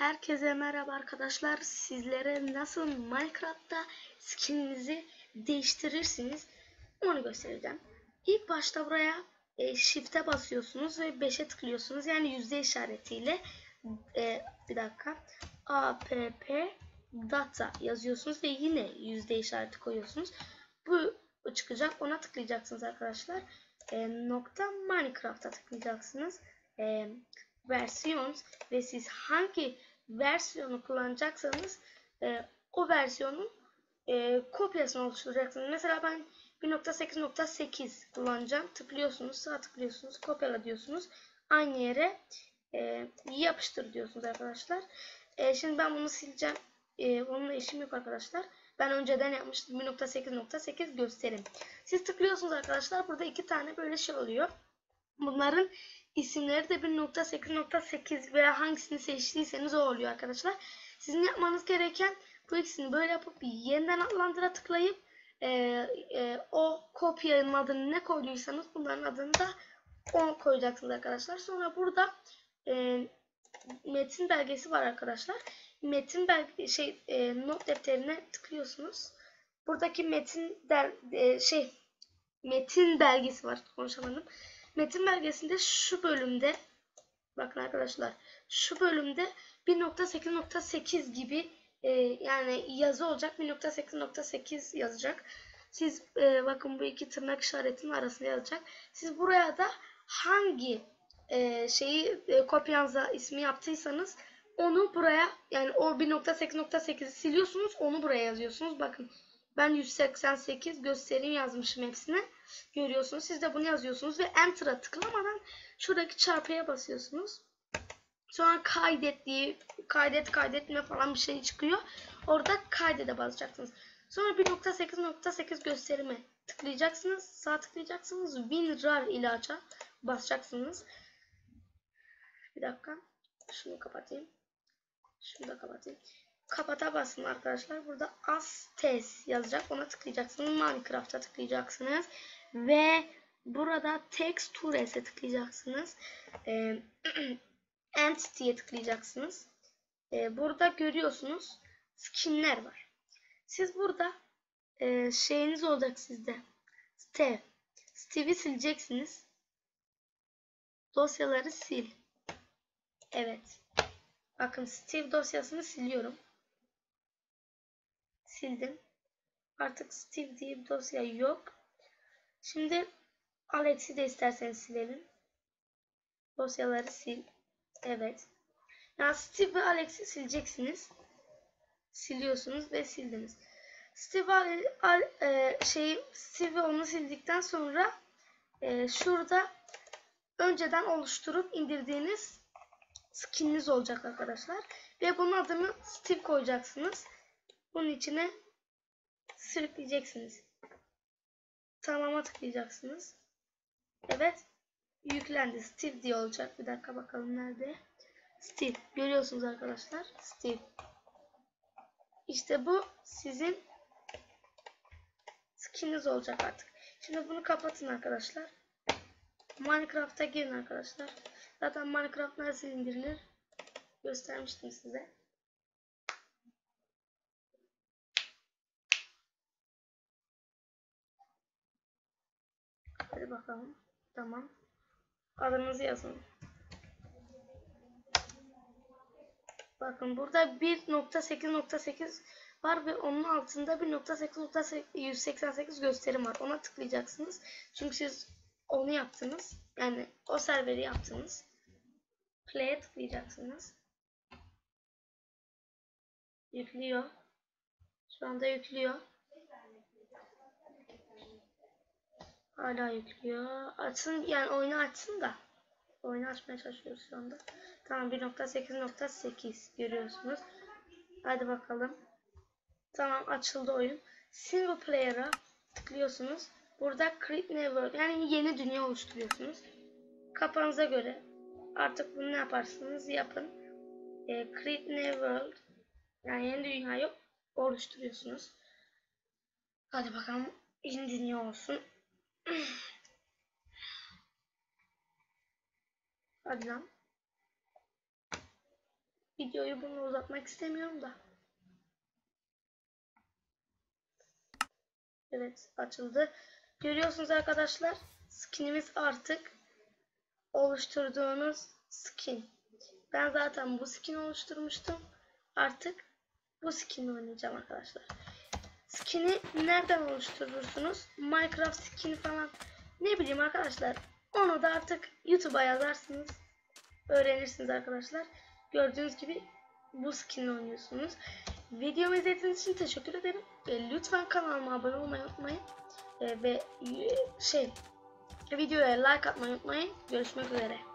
Herkese merhaba arkadaşlar. Sizlere nasıl Minecraft'ta skininizi değiştirirsiniz onu göstereceğim. İlk başta buraya e, Shift'e basıyorsunuz ve 5'e tıklıyorsunuz. Yani yüzde işaretiyle e, bir dakika app data yazıyorsunuz ve yine yüzde işareti koyuyorsunuz. Bu çıkacak. Ona tıklayacaksınız arkadaşlar. E, nokta Minecraft'a tıklayacaksınız. E, versiyon ve siz hangi versiyonu kullanacaksanız e, o versiyonun e, kopyasını oluşturacaksınız. Mesela ben 1.8.8 kullanacağım. Tıklıyorsunuz, sağ tıklıyorsunuz, kopyala diyorsunuz. Aynı yere e, yapıştır diyorsunuz arkadaşlar. E, şimdi ben bunu sileceğim. E, onunla işim yok arkadaşlar. Ben önceden yapmıştım 1.8.8 gösterim. Siz tıklıyorsunuz arkadaşlar. Burada iki tane böyle şey oluyor. Bunların isimleri de 1.8.8 veya hangisini seçtiyseniz o oluyor arkadaşlar. Sizin yapmanız gereken bu ikisini böyle yapıp yeniden adlandıra tıklayıp e, e, o kopyanın adını ne koyduysanız bunların adını da onu koyacaksınız arkadaşlar. Sonra burada e, metin belgesi var arkadaşlar. Metin belge şey e, not defterine tıklıyorsunuz. Buradaki metin der, e, şey metin belgesi var konuşamadım. Metin belgesinde şu bölümde bakın arkadaşlar şu bölümde 1.8.8 gibi e, yani yazı olacak 1.8.8 yazacak. Siz e, bakın bu iki tırnak işaretinin arasında yazacak. Siz buraya da hangi e, şeyi e, kopyanıza ismi yaptıysanız onu buraya yani o 1.8.8'i siliyorsunuz onu buraya yazıyorsunuz. Bakın ben 188 göstereyim yazmışım hepsine. Görüyorsunuz. Siz de bunu yazıyorsunuz ve Enter'a tıklamadan şuradaki çarpıya basıyorsunuz. Sonra kaydet diye kaydet kaydetme falan bir şey çıkıyor. Orada kaydede basacaksınız. Sonra 1.8.8 gösterime tıklayacaksınız. Sağ tıklayacaksınız. WinRAR ilaca basacaksınız. Bir dakika. Şunu kapatayım. Şunu da kapatayım. Kapata basın arkadaşlar. Burada Astes yazacak. Ona tıklayacaksınız. Minecraft'a tıklayacaksınız. Ve burada Textures'e tıklayacaksınız. Ee, Entity'ye tıklayacaksınız. Ee, burada görüyorsunuz skinler var. Siz burada e, şeyiniz olacak sizde. Steve. Steve'i sileceksiniz. Dosyaları sil. Evet. Bakın Steve dosyasını siliyorum. Sildim. Artık Steve diye bir dosya yok. Şimdi Alex'i de isterseniz silelim. Dosyaları sil. Evet. Yani Steve ve Alex'i sileceksiniz. Siliyorsunuz ve sildiniz. Steve al, al, e, şeyi Steve onu sildikten sonra e, şurada önceden oluşturup indirdiğiniz skininiz olacak arkadaşlar. Ve bunun adını Steve koyacaksınız. Bunun içine sürükleyeceksiniz. Tamam'a tıklayacaksınız. Evet. Yüklendi. Steve diye olacak. Bir dakika bakalım nerede. Steve. Görüyorsunuz arkadaşlar. Steve. İşte bu sizin skininiz olacak artık. Şimdi bunu kapatın arkadaşlar. Minecraft'a girin arkadaşlar. Zaten Minecraft nasıl indirilir göstermiştim size. Hadi bakalım. Tamam. Adınızı yazın. Bakın burada 1.8.8 var ve onun altında 1.8.188 gösterim var. Ona tıklayacaksınız. Çünkü siz onu yaptınız. Yani o serveri yaptınız. Play'e tıklayacaksınız. Yüklüyor. Şu anda yüklüyor. Hala yüklüyor. Açsın yani oyunu açsın da. Oyunu açmaya çalışıyoruz şu anda. Tamam 1.8.8 görüyorsunuz. Hadi bakalım. Tamam açıldı oyun. Single player'a tıklıyorsunuz. Burada create world yani yeni dünya oluşturuyorsunuz. Kafanıza göre artık bunu ne yaparsınız yapın. E, create new world yani yeni dünyayı oluşturuyorsunuz. Hadi bakalım yeni dünya olsun. Hadi lan. videoyu bunu uzatmak istemiyorum da. Evet açıldı. Görüyorsunuz arkadaşlar skinimiz artık oluşturduğunuz skin. Ben zaten bu skin oluşturmuştum. Artık bu skin oynayacağım arkadaşlar. Skin'i nereden oluşturursunuz? Minecraft skin falan ne bileyim arkadaşlar. Onu da artık YouTube'a yazarsınız. Öğrenirsiniz arkadaşlar. Gördüğünüz gibi bu skin'i oynuyorsunuz. Videomu izlediğiniz için teşekkür ederim. E, lütfen kanalıma abone olmayı unutmayın. E, ve şey videoya like atmayı unutmayın. Görüşmek üzere.